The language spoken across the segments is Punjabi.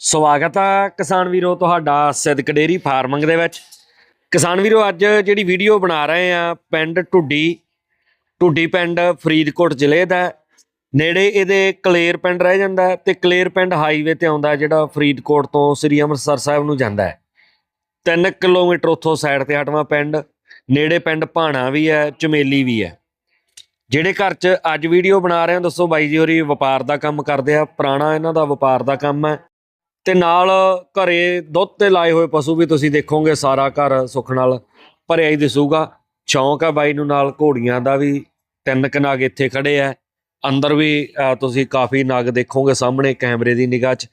ਸਵਾਗਤ ਆ ਕਿਸਾਨ ਵੀਰੋ ਤੁਹਾਡਾ ਸਿੱਧਕ ਡੇਰੀ ਫਾਰਮਿੰਗ ਦੇ ਵਿੱਚ। ਕਿਸਾਨ ਵੀਰੋ, ਅੱਜ ਜਿਹੜੀ ਵੀਡੀਓ ਬਣਾ ਰਹੇ ਆ, ਪਿੰਡ ਢੁੱਡੀ ਢੁੱਡੀ ਪਿੰਡ ਫਰੀਦਕੋਟ ਜ਼ਿਲ੍ਹੇ ਦਾ ਨੇੜੇ ਇਹਦੇ ਕਲੇਰ ਪਿੰਡ ਰਹਿ ਜਾਂਦਾ ਹੈ ਤੇ ਕਲੇਰ ਪਿੰਡ ਹਾਈਵੇ ਤੇ ਆਉਂਦਾ ਜਿਹੜਾ ਫਰੀਦਕੋਟ ਤੋਂ ਸ੍ਰੀ ਅੰਮ੍ਰਿਤਸਰ ਸਾਹਿਬ ਨੂੰ ਜਾਂਦਾ ਹੈ। 3 ਕਿਲੋਮੀਟਰ ਉੱਥੋਂ ਸਾਈਡ ਤੇ ਹਟਵਾ ਪਿੰਡ, ਨੇੜੇ ਪਿੰਡ ਭਾਣਾ ਵੀ ਹੈ, ਚਮੇਲੀ ਵੀ ਹੈ। ਜਿਹੜੇ ਘਰ 'ਚ ਅੱਜ ਵੀਡੀਓ ਬਣਾ ਰਹੇ ਹਾਂ ਦੱਸੋ ਬਾਈ ਜੀ ਹੋਰੀ ਵਪਾਰ ਦਾ ਕੰਮ ਕਰਦੇ ਆ, ਪੁਰਾਣਾ ਇਹਨਾਂ ਦਾ ਵਪਾਰ ਦਾ ਕੰਮ ਹੈ। ਤੇ ਨਾਲ ਘਰੇ ਦੁੱਧ ਤੇ ਲਾਏ ਹੋਏ ਪਸ਼ੂ ਵੀ ਤੁਸੀਂ ਦੇਖੋਗੇ, ਸਾਰਾ ਘਰ ਸੁੱਖ ਨਾਲ ਭਰਿਆ ਹੀ ਦਿਸੂਗਾ। ਸ਼ੌਂਕ ਆ ਬਾਈ ਨੂੰ ਨਾਲ ਘੋੜੀਆਂ ਦਾ ਵੀ, ਤਿੰਨ ਕੁ ਨਗ ਇੱਥੇ ਖੜੇ ਆ। ਅੰਦਰ ਵੀ ਤੁਸੀਂ ਕਾਫੀ ਨਗ ਦੇਖੋਗੇ ਸਾਹਮਣੇ ਕੈਮਰੇ ਦੀ ਨਿਗਾਹ 'ਚ।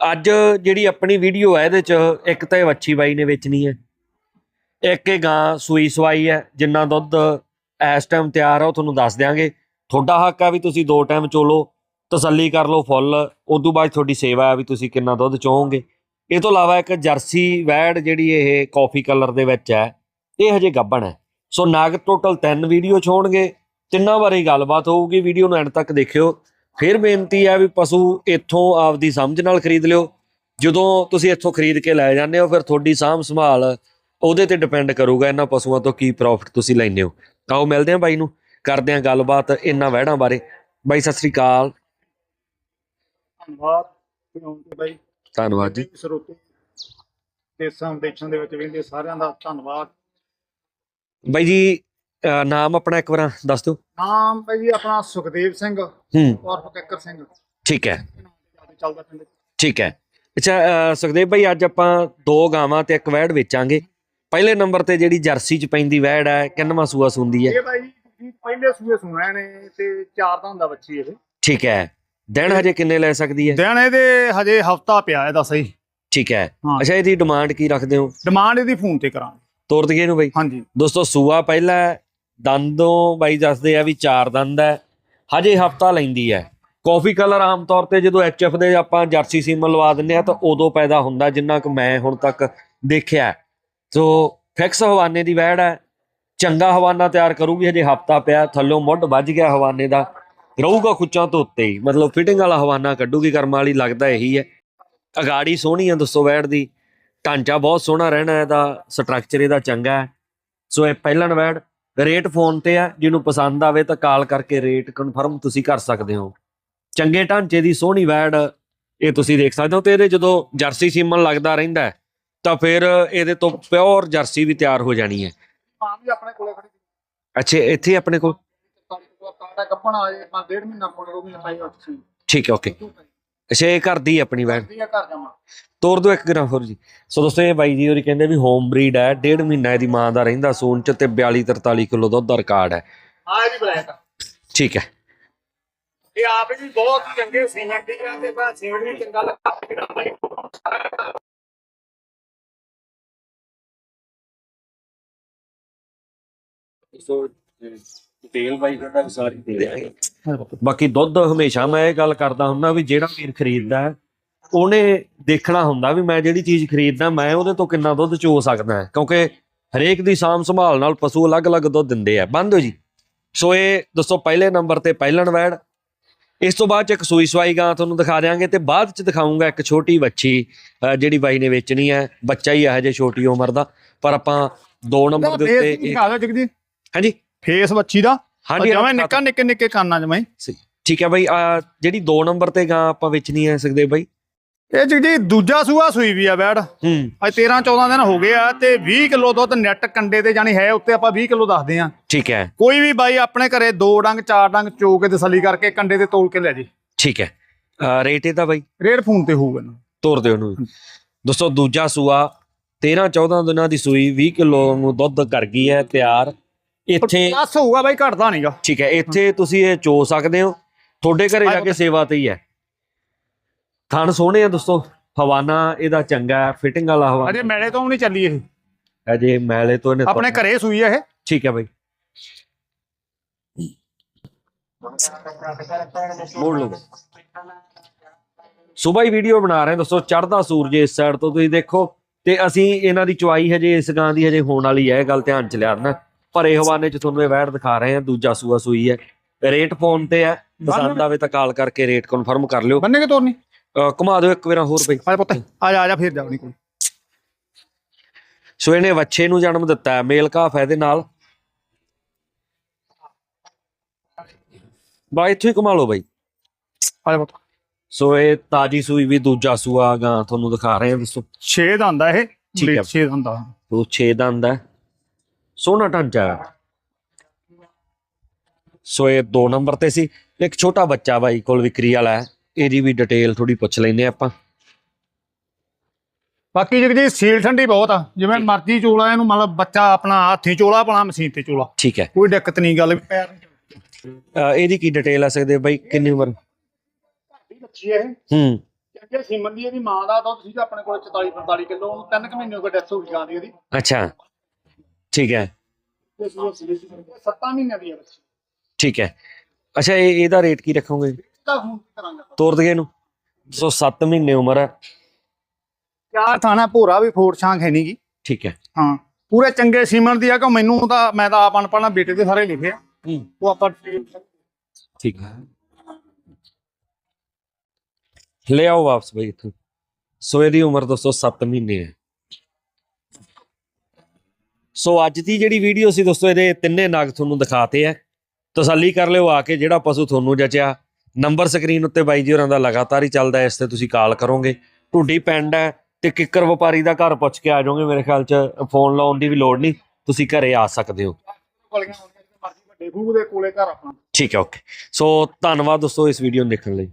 ਅੱਜ ਜਿਹੜੀ ਆਪਣੀ ਵੀਡੀਓ ਹੈ ਇਹਦੇ 'ਚ ਇੱਕ ਤਾਂ ਇਹ ਵੱਛੀ ਬਾਈ ਨੇ ਵੇਚਣੀ ਹੈ ਇੱਕ ਇਹ ਗਾਂ ਸੂਈ ਸਵਾਈ ਹੈ ਜਿੰਨਾ ਦੁੱਧ ਇਸ ਟਾਈਮ ਤਿਆਰ ਆ, ਉਹ ਤੁਹਾਨੂੰ ਦੱਸ ਦਿਆਂਗੇ। ਤੁਹਾਡਾ ਹੱਕ ਆ ਵੀ ਤੁਸੀਂ ਦੋ ਟਾਈਮ ਚੋਲੋ। ਤਸੱਲੀ ਕਰ ਲਓ ਫੁੱਲ। ਉਦੋਂ ਬਾਅਦ ਤੁਹਾਡੀ ਸੇਵਾ ਆ ਵੀ ਤੁਸੀਂ ਕਿੰਨਾ ਦੁੱਧ ਚਾਹੋਗੇ ਇਹ ਤੋਂ ਇਲਾਵਾ ਇੱਕ ਜਰਸੀ ਵੈੜ ਜਿਹੜੀ ਇਹ ਕਾਫੀ ਕਲਰ ਦੇ ਵਿੱਚ ਹੈ, ਇਹ ਹਜੇ ਗੱਭਣ ਹੈ। ਸੋ ਨਾਗ ਟੋਟਲ 3 ਵੀਡੀਓ ਛੋਣਗੇ ਤਿੰਨਾਂ ਬਾਰੇ ਗੱਲਬਾਤ ਹੋਊਗੀ। ਵੀਡੀਓ ਨੂੰ ਐਂਡ ਤੱਕ ਦੇਖਿਓ। ਫਿਰ ਬੇਨਤੀ ਹੈ ਵੀ ਪਸ਼ੂ ਇੱਥੋਂ ਆਪਦੀ ਸਮਝ ਨਾਲ ਖਰੀਦ ਲਿਓ। ਜਦੋਂ ਤੁਸੀਂ ਇੱਥੋਂ ਖਰੀਦ ਕੇ ਲੈ ਜਾਂਦੇ ਹੋ, ਫਿਰ ਤੁਹਾਡੀ ਸਾਂਭ ਸੰਭਾਲ ਉਹਦੇ ਤੇ ਡਿਪੈਂਡ ਕਰੂਗਾ ਇਹਨਾਂ ਪਸ਼ੂਆਂ ਤੋਂ ਕੀ ਪ੍ਰੋਫਿਟ ਤੁਸੀਂ ਲੈਂਦੇ ਹੋ। ਤਾਂ ਉਹ ਮਿਲਦੇ ਆ ਬਾਈ ਨੂੰ। ਕਰਦੇ ਆ ਗੱਲਬਾਤ ਇਹਨਾਂ ਵਹਿੜਾਂ ਬਾਰੇ। ਬਾਈ, ਸਤਿ ਸ੍ਰੀ ਅਕਾਲ। ਧੰਨਵਾਦ ਤੇ ਬਾਈ। ਧੰਨਵਾਦ ਜੀ। ਸਰੋਤੇ ਦੇਸ਼ਾਂ ਵਿਦੇਸ਼ਾਂ ਦੇ ਵਿੱਚ ਰਹਿੰਦੇ ਸਾਰਿਆਂ ਦਾ ਧੰਨਵਾਦ। ਬਾਈ ਜੀ ਨਾਮ ਆਪਣਾ ਇੱਕ ਵਾਰ ਦੱਸ ਦਿਓ। ਨਾਮ ਬਾਈ ਜੀ ਆਪਣਾ ਸੁਖਦੇਵ ਸਿੰਘ ਹੂੰ। ਉਰਫ ਕੱਕਰ ਸਿੰਘ। ਠੀਕ ਹੈ। ਤੇ ਚੱਲਦਾ ਪਿੰਡ। ਠੀਕ ਹੈ। ਅੱਛਾ ਸੁਖਦੇਵ ਭਾਈ ਅੱਜ ਆਪਾਂ ਦੋ ਗਾਵਾਂ ਤੇ ਇੱਕ ਵੈੜ ਵੇਚਾਂਗੇ। ਪਹਿਲੇ ਨੰਬਰ ਤੇ ਜਿਹੜੀ ਜਰਸੀ ਚ ਪੈਂਦੀ ਵੈੜ ਹੈ ਕਿੰਨਵਾਂ ਸੂਆ ਸੁੰਦੀ ਹੈ? ਇਹ ਬਾਈ ਜੀ ਪਹਿਲੇ ਸੂਏ ਸੁਣਿਆ ਨੇ ਤੇ ਚਾਰ ਦਾ ਹੁੰਦਾ ਬੱਚੀ ਇਹ। ਠੀਕ ਹੈ। ਦਿਨ ਹਜੇ ਕਿੰਨੇ ਲੈ ਸਕਦੀ ਹੈ? ਦਿਨ ਇਹਦੇ ਹਜੇ ਹਫਤਾ ਪਿਆ ਇਹਦਾ ਸਹੀ। ਠੀਕ ਹੈ। ਹਾਂ। ਅੱਛਾ ਇਹਦੀ ਡਿਮਾਂਡ ਕੀ ਰੱਖਦੇ ਹੋ? ਡਿਮਾਂਡ ਇਹਦੀ ਫੋਨ ਤੇ ਕਰਾਂਗੇ। ਤੋਰ ਦਈਏ ਇਹਨੂੰ ਬਾਈ? ਹਾਂਜੀ। ਦੋਸਤੋ ਸੂਆ ਪਹਿਲਾ ਹੈ, ਦੰਦੋਂ ਬਾਈ ਦੱਸਦੇ ਆ ਵੀ ਚਾਰ ਦੰਦ ਹੈ ਹਜੇ ਹਫਤਾ ਲੈਂਦੀ ਹੈ। ਕਾਫੀ ਕਲਰ ਆਮ ਤੌਰ ਤੇ ਜਦੋਂ ਐਚਐਫ ਦੇ ਆਪਾਂ ਜਰਸੀ ਸੀਮਨ ਲਵਾ ਦਿੰਦੇ ਆ ਤਾਂ ਉਦੋਂ ਪੈਦਾ ਹੁੰਦਾ ਜਿੰਨਾ ਕੁ ਮੈਂ ਹੁਣ ਤੱਕ ਦੇਖਿਆ ਹੈ। ਸੋ ਫਿਕਸ ਹਵਾਨੇ ਦੀ ਵੈੜ ਹੈ ਚੰਗਾ ਹਵਾਨਾ ਤਿਆਰ ਕਰੂਗੀ ਹਜੇ ਹਫਤਾ ਪਿਆ ਥੱਲੋਂ ਮੁੱਢ ਵੱਜ ਗਿਆ ਹਵਾਨੇ ਦਾ। ਰਹੂਗਾ ਖੁੱਚਾਂ ਤੋਂ ਉੱਤੇ ਹੀ। ਮਤਲਬ ਫਿਟਿੰਗ ਵਾਲਾ ਹਵਾਨਾ ਕੱਢੂਗੀ ਕਰਮ ਵਾਲੀ ਲੱਗਦਾ ਇਹੀ ਹੈ। ਅਗਾੜੀ ਸੋਹਣੀ ਹੈ ਦੋਸਤੋ ਵੈੜ ਦੀ। ਢਾਂਚਾ ਬਹੁਤ ਸੋਹਣਾ ਰਹਿਣਾ ਇਹਦਾ ਸਟਰਕਚਰ ਇਹਦਾ ਚੰਗਾ ਹੈ। ਸੋ ਇਹ ਪਹਿਲਾ ਵੈੜ ਰੇਟ ਫੋਨ ਤੇ ਆ ਜਿਹਨੂੰ ਪਸੰਦ ਆਵੇ ਤਾਂ ਕਾਲ ਕਰਕੇ ਰੇਟ ਕਨਫਰਮ ਤੁਸੀਂ ਕਰ ਸਕਦੇ ਹੋ। ਚੰਗੇ ਢਾਂਚੇ ਦੀ ਸੋਹਣੀ ਵੈੜ ਇਹ ਤੁਸੀਂ ਦੇਖ ਸਕਦੇ ਹੋ। ਤੇ ਇਹਦੇ ਜਦੋਂ ਜਰਸੀ ਸੀਮਨ ਲੱਗਦਾ ਰਹਿੰਦਾ ਹੈ, ਤਾਂ ਫਿਰ ਇਹਦੇ ਤੋਂ ਪਿਓਰ ਜਰਸੀ ਵੀ ਤਿਆਰ ਹੋ ਜਾਣੀ ਹੈ। ਵੀ ਆਪਣੇ ਕੋਲੇ ਖੜੀ। ਅੱਛਾ ਇੱਥੇ ਆਪਣੇ ਕੋਲ? ਕਾਟਾ ਕੱਪਣ ਆ ਜੇ ਮੈਂ ਡੇਢ ਮਹੀਨਾ ਕੋਲ ਉਹ ਵੀ ਪਾਈ ਉੱਥੇ ਠੀਕ ਹੈ ਓਕੇ। ਅੱਛਾ ਇਹ ਘਰ ਦੀ ਆਪਣੀ ਵੈੜ ਕਰਦੀ ਆ ਘਰ ਜਾਵਾਂ ਤੋਰ ਦੋ ਇੱਕ ਗ੍ਰਾਮ ਹੋਰ ਜੀ। ਸੋ ਦੋਸਤੋ ਇਹ ਬਾਈ ਜੀ ਹੋਰੀ ਕਹਿੰਦੇ ਵੀ ਹੋਮ ਬਰੀਡ ਹੈ ਡੇਢ ਮਹੀਨਾ ਇਹਦੀ ਮਾਂ ਦਾ ਰਹਿੰਦਾ ਸੂਨ ਚ ਤੇ 42 43 ਕਿਲੋ ਦੁੱਧ ਦਾ ਰਿਕਾਰਡ ਹੈ। ਆ ਇਹਦੀ ਬਲੈਕ ਠੀਕ ਹੈ। ਇਹ ਆਪ ਵੀ ਬਹੁਤ ਚੰਗੇ ਸੀਮੈਂਟ ਦੀ ਆ ਤੇ ਬਾ ਸੀਮੈਂਟ ਵੀ ਚੰਗਾ ਲੱਗਾ। ਸੋ ਤੇਲ ਬਾਈ ਕਹਿੰਦਾ ਵੀ ਸਾਰੀ ਦੇ ਦੇਾਂਗੇ ਬਾਕੀ ਦੁੱਧ ਹਮੇਸ਼ਾ ਮੈਂ ਇਹ ਗੱਲ ਕਰਦਾ ਹੁੰਦਾ ਵੀ ਜਿਹੜਾ ਵੀਰ ਖਰੀਦਦਾ ਹੈ ਉਹਨੇ ਦੇਖਣਾ ਹੁੰਦਾ ਵੀ ਮੈਂ ਜਿਹੜੀ ਚੀਜ਼ ਖਰੀਦਦਾ ਮੈਂ ਉਹਦੇ ਤੋਂ ਕਿੰਨਾ ਦੁੱਧ ਚੋ ਸਕਦਾ ਕਿਉਂਕਿ ਹਰੇਕ ਦੀ ਸਾਂਭ ਸੰਭਾਲ ਨਾਲ ਪਸ਼ੂ ਅਲੱਗ-ਅਲੱਗ ਦੁੱਧ ਦਿੰਦੇ ਆ। ਬੰਦ ਹੋ ਜੀ। ਸੋ ਇਹ ਦੋਸਤੋ ਪਹਿਲੇ ਨੰਬਰ ਤੇ ਪਹਿਲਣ ਵੈੜ ਇਸ ਤੋਂ ਬਾਅਦ ਚ ਇੱਕ ਸੂਈ ਸਵਾਈ ਗਾਂ ਤੁਹਾਨੂੰ ਦਿਖਾ ਦਿਆਂਗੇ ਤੇ ਬਾਅਦ ਚ ਦਿਖਾਉਂਗਾ ਇੱਕ ਛੋਟੀ ਬੱਚੀ ਜਿਹੜੀ ਬਾਈ ਨੇ ਵੇਚਣੀ ਹੈ। ਬੱਚਾ ਹੀ ਹੈ ਹਜੇ ਛੋਟੀ ਉਮਰ ਦਾ। ਪਰ ਆਪਾਂ ਦੋ ਨੰਬਰ ਦੇ ਉੱਤੇ ਹਾਂਜੀ। ਫੇਸ ਬੱਚੀ ਦਾ? ਹਾਂਜੀ ਆਪ- ਨਿੱਕਾ ਨਿੱਕੇ ਨਿੱਕੇ ਕੰਨਾਂ ਜਮਾਂ ਹੀ। ਠੀਕ ਹੈ ਬਾਈ ਆ ਜਿਹੜੀ 2 ਨੰਬਰ ਤੇ ਗਾਂ ਆਪਾਂ ਵੇਚਣੀ ਹੈ ਸਕਦੇ ਬਾਈ? ਇਹ ਜਗਦੀ ਦੂਜਾ ਸੂਆ ਸੂਈ ਵੀ ਆ ਬੈੜ ਹੂੰ। ਅੱਜ 13 14 ਦਿਨ ਹੋ ਗਏ ਆ ਤੇ 20 ਕਿਲੋ ਦੁੱਧ ਨੈਟ ਕੰਡੇ ਤੇ ਜਾਣੀ ਹੈ ਉੱਤੇ ਆਪਾਂ 20 ਕਿਲੋ ਦੱਸਦੇ ਆ ਠੀਕ ਹੈ। ਕੋਈ ਵੀ ਬਾਈ ਆਪਣੇ ਘਰੇ ਦੋ ਡੰਗ ਚਾਰ ਡੰਗ ਚੋ ਕੇ ਤਸੱਲੀ ਕਰਕੇ ਕੰਡੇ ਤੇ ਤੋਲ ਕੇ ਲੈ ਜੇ। ਠੀਕ ਹੈ। ਅਹ ਰੇਟ ਇਹਦਾ ਬਾਈ? ਰੇਡ ਫੋਨ ਤੇ ਹੋਊਗਾ ਨਾ ਤੋਰ ਦਿਓ ਉਹਨੂੰ ਦੋਸਤੋ ਦੂਜਾ ਸੂਆ 13 14 ਦਿਨਾਂ ਦੀ ਸੂਈ 20 ਕਿਲੋ ਨੂੰ ਦੁੱਧ ਕਰ ਗਈ ਹੈ ਤਿਆਰ। ਇੱਥੇ ਪਲੱਸ ਹੋਊਗਾ ਬਾਈ ਘਟਦਾ ਨਹੀਂਗਾ ਠੀਕ ਹੈ ਇੱਥੇ ਤੁਸੀਂ ਇਹ ਚੋ ਸਕਦੇ ਹੋ। ਤੁਹਾਡੇ ਘਰੇ ਜਾ ਕੇ ਸੇਵਾ ਤੇ ਹੀ ਹੈ। ਥਣ ਸੋਹਣੇ ਆ ਦੋਸਤੋ। ਹਵਾਨਾ ਇਹਦਾ ਚੰਗਾ ਹੈ ਫਿਟਿੰਗ ਵਾਲਾ ਹਵਾਨਾ। ਅਜੇ ਮੈਲੇ ਤੋਂ ਵੀ ਨਹੀਂ ਚੱਲੀ ਇਹ। ਅਜੇ ਮੈਲੇ ਤੋਂ ਇਹਨੇ ਆਪਣੇ ਘਰੇ ਸੂਈ ਆ ਇਹ। ਠੀਕ ਹੈ ਬਾਈ। ਮੋੜ ਲਓ। ਸਵੇਰ ਹੀ ਵੀਡੀਓ ਬਣਾ ਰਹੇ ਹਾਂ ਦੋਸਤੋ। ਚੜਦਾ ਸੂਰਜ ਇਸ ਸਾਈਡ ਤੋਂ ਤੁਸੀਂ ਦੇਖੋ। ਤੇ ਅਸੀਂ ਇਹਨਾਂ ਦੀ ਚੁਆਈ ਹਜੇ ਇਸ ਗਾਂ ਦੀ ਹਜੇ ਹੋਣ ਵਾਲੀ ਹੈ ਇਹ ਗੱਲ ਧਿਆਨ ਚ ਲਿਆ ਨਾ ਭਰੇ ਹਵਾਨੇ ਚ ਤੁਹਾਨੂੰ ਇਹ ਵੈੜ ਦਿਖਾ ਰਹੇ ਹਾਂ ਦੂਜਾ ਸੂਆ ਸੂਈ ਹੈ। ਰੇਟ ਫੋਨ ਤੇ ਹੈ ਪਸੰਦ ਆਵੇ ਤਾਂ ਕਾਲ ਕਰਕੇ ਰੇਟ ਕਨਫਰਮ ਕਰ ਲਿਓ। ਬੰਨੇ ਕਿ ਤੋਰਨੀ। ਘੁਮਾ ਦਿਓ ਇੱਕ ਵਾਰ ਹੋਰ ਬਈ। ਆ ਜਾ ਪੁੱਤ ਆ ਜਾ ਆ ਜਾ ਫਿਰ ਜਾ ਕੋਲ ਸੋ ਇਹਨੇ ਵੱਛੇ ਨੂੰ ਜਨਮ ਦਿੱਤਾ ਹੈ ਮੇਲ ਕਾਫ ਹੈ ਇਹਦੇ ਨਾਲ। ਬਾਈ ਇੱਥੋਂ ਘੁਮਾ ਲਓ ਬਾਈ। ਆ ਜਾ ਪੁੱਤ। ਸੋ ਇਹ ਤਾਜੀ ਸੂਈ ਵੀ ਦੂਜਾ ਸੂਆ ਗਾਂ ਤੁਹਾਨੂੰ ਦਿਖਾ ਰਹੇ ਹਾਂ ਦੋਸਤੋ 6 ਦਾ ਹੁੰਦਾ ਇਹ। ਠੀਕ ਹੈ। 6 ਦਾ ਹੁੰਦਾ ਉਹ 6 ਦਾ ਹੁੰਦਾ ਹੈ। ਸੋਹਣਾ ਢਾਂਚਾ। ਹੈ। ਸੋ ਇਹ 2 ਨੰਬਰ ਤੇ ਸੀ। ਇੱਕ ਛੋਟਾ ਬੱਚਾ ਬਾਈ ਕੋਲ ਵਿਕਰੀ ਵਾਲਾ ਹੈ। ਇਹਦੀ ਵੀ ਡਿਟੇਲ ਥੋੜੀ ਪੁੱਛ ਲੈਨੇ ਆਪਾਂ। ਬਾਕੀ ਜੀ ਸੀਲ ਠੰਡੀ ਬਹੁਤ ਆ। ਜਿਵੇਂ ਮਰਜ਼ੀ ਚੋਲਾ ਇਹਨੂੰ ਮਤਲਬ ਬੱਚਾ ਆਪਣਾ ਹੱਥੀ ਚੋਲਾ ਆਪਣਾ ਮਸ਼ੀਨ ਤੇ ਚੋਲਾ। ਠੀਕ ਹੈ। ਕੋਈ ਦਿੱਕਤ ਨਹੀਂ ਗੱਲ ਪੈਰ ਨਹੀਂ ਅਹ ਇਹਦੀ ਕੀ ਡਿਟੇਲ ਆ ਸਕਦੇ ਬਾਈ? ਕਿੰਨੀ ਉਮਰ? ਦੀ ਬੱਚੀ ਇਹ। ਹੂੰ। ਅੱਗੇ ਸੀਮਨ ਦੀ ਇਹਦੀ ਮਾਂ ਦਾ ਦੁੱਧ ਸੀਗਾ ਆਪਣੇ ਕੋਲ 44 45 ਕਿਲੋ ਉਹਨੂੰ 3 ਮਹੀਨੇ ਹੋ ਗਏ ਡੈਥ ਹੋ ਗਈ ਗਾਂ ਦੀ ਇਹਦੀ। ਅੱਛਾ। ਠੀਕ ਹੈ। ਤੇ ਸੂਆ ਸੀਲ ਸੀ 7 ਮਹੀਨਿਆਂ ਦੀ ਹੈ ਬੱਚੀ। ਠੀਕ ਹੈ। ਅੱਛਾ ਇਹ ਇਹਦਾ ਰੇਟ ਕੀ ਰੱਖੋਗੇ? ਤਾਂ ਹੁਣ ਕੀ ਕਰਾਂਗੇ। ਤੋਰ ਦਈਏ ਇਹਨੂੰ। ਸੋ 7 ਮਹੀਨੇ ਉਮਰ ਹੈ। ਚਾਰ ਥਾਣਾ ਭੋਰਾ ਵੀ ਫੋੜ ਛਾਂਗ ਹੈ ਨਹੀਂਗੀ ਠੀਕ ਹੈ। ਹਾਂ ਪੂਰੇ ਚੰਗੇ ਸੀਮਨ ਦੀ ਆ ਕਿ ਮੈਨੂੰ ਤਾਂ ਮੈਂ ਤਾਂ ਆਪ ਅਨਪੜ੍ਹ ਬੇਟੇ ਦੇ ਸਾਰੇ ਲਿਖੇ ਆ। ਹੂੰ। ਉਹ ਆਪਾਂ ਠੀਕ ਹੈ। ਲੈ ਆਓ ਵਾਪਸ ਬਈ ਇੱਥੋਂ। ਸੋ ਇਹਦੀ ਉਮਰ ਦੋਸਤੋ 7 ਮਹੀਨੇ ਹੈ। ਸੋ ਅੱਜ ਦੀ ਜਿਹੜੀ ਵੀਡੀਓ ਸੀ ਦੋਸਤੋ ਇਹਦੇ ਤਿੰਨੇ ਨਗ ਤੁਹਾਨੂੰ ਦਿਖਾਤੇ ਆ। ਤਸੱਲੀ ਕਰ ਲਿਓ ਆ ਕੇ ਜਿਹੜਾ ਪਸ਼ੂ ਤੁਹਾਨੂੰ ਜਚਿਆ। ਨੰਬਰ ਸਕਰੀਨ ਉੱਤੇ ਬਾਈ ਜੀ ਹੋਰਾਂ ਦਾ ਲਗਾਤਾਰ ਹੀ ਚੱਲਦਾ ਇਸ ਤੇ ਤੁਸੀਂ ਕਾਲ ਕਰੋਗੇ। ਢੁੱਡੀ ਪਿੰਡ ਹੈ ਤੇ ਕਿੱਕਰ ਵਪਾਰੀ ਦਾ ਘਰ ਪੁੱਛ ਕੇ ਆ ਜਾਓਗੇ ਮੇਰੇ ਖਿਆਲ 'ਚ ਫੋਨ ਲਾਉਣ ਦੀ ਵੀ ਲੋੜ ਨਹੀਂ। ਤੁਸੀਂ ਘਰੇ ਆ ਸਕਦੇ ਹੋ। ਗਲੀਆਂ ਹੋਣਗੀਆਂ ਜਿੱਥੇ ਮਰਜ਼ੀ ਵੱਡੇ ਖੂਹ ਦੇ ਕੋਲੇ ਘਰ ਆਪਣਾ ਠੀਕ ਹੈ ਓਕੇ ਸੋ ਧੰਨਵਾਦ ਦੋਸਤੋ ਇਸ ਵੀਡੀਓ ਨੂੰ ਦੇਖਣ ਲਈ।